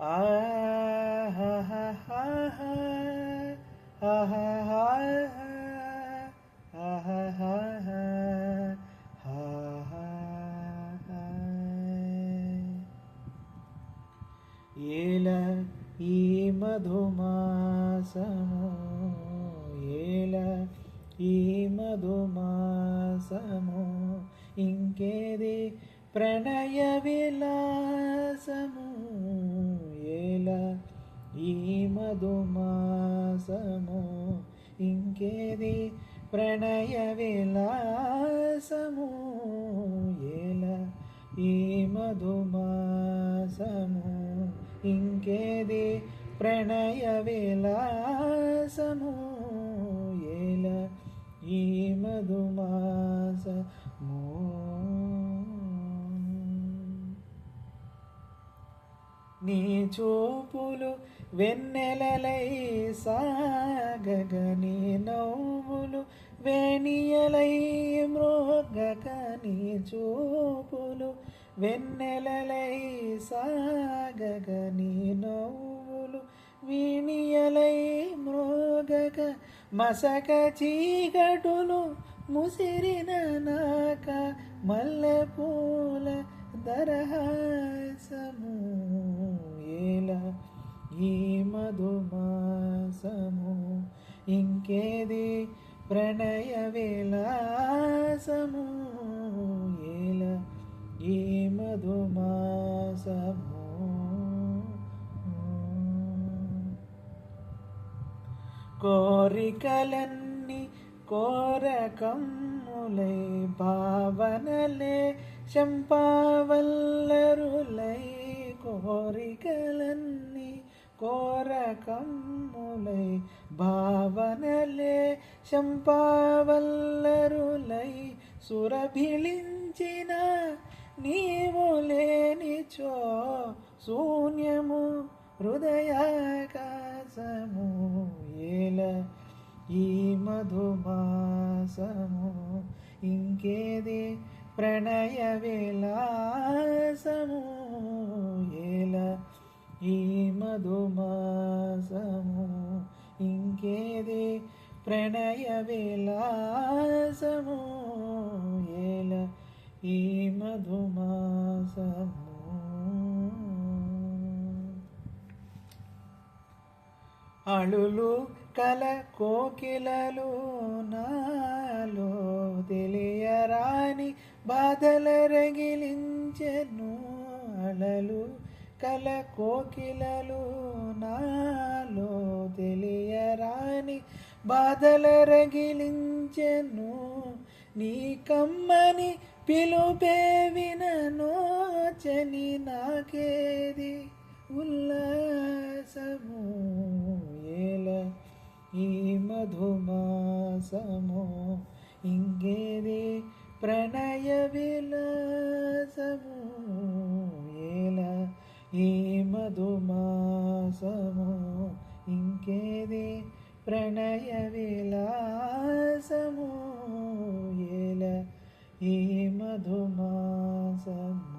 ఏల ఈ మధుమాసము ఏల ఈ మధుమాసము ఇంకేది ప్రణయ విలాసము? ఈ మధుమాసము ఇంకేది? ప్రణయ విలాసము ఏల? ఈ మధుమాసము ఇంకేది? ప్రణయ విలాసము ఏల? ఈ మధుమాసము నీ చూపులు వెన్నెలలై సాగగ నీ నవ్వులు వేణియలై మృగగ నీ చూపులు వెన్నెలలై సాగగ నీ నవ్వులు వీణియలై మృగగ మసక చీకటులు ముసిరిన నాక మల్లెపూల దరహా ఈ మధుమాసము ఇంకేది ప్రణయ విలాసము ఏల ఈ మధుమాసము కోరికలన్నీ కోరకమ్ములై భావనలే చంపావల్లరులై కోరికలన్నీ కమ్ములై భావనలే శంపావల్లరులై సురభిళించిన నీవు లేనిచో శూన్యము హృదయాకాశము ఏల ఈ మధుమాసము ఇంకేది ప్రణయ విలాసము ఈ మధుమాసము ఇంకేది ప్రణయ విలాసము ఏల ఈ మధుమాసము? అళులు కల కోకిలలు నాలో తెలియరాని బాధల రగిలించెను అలలు కల కోకిలలు నాలో తెలియరాని బాధల రగిలించెను. నీ కమ్మని పిలుపే విననోచని నాకేది ఉల్లాసము. ఏల ఈ మధుమాసము మధుమాసము ఇంకేది? ప్రణయ విలాసము ఏల ఈ మధుమాసము.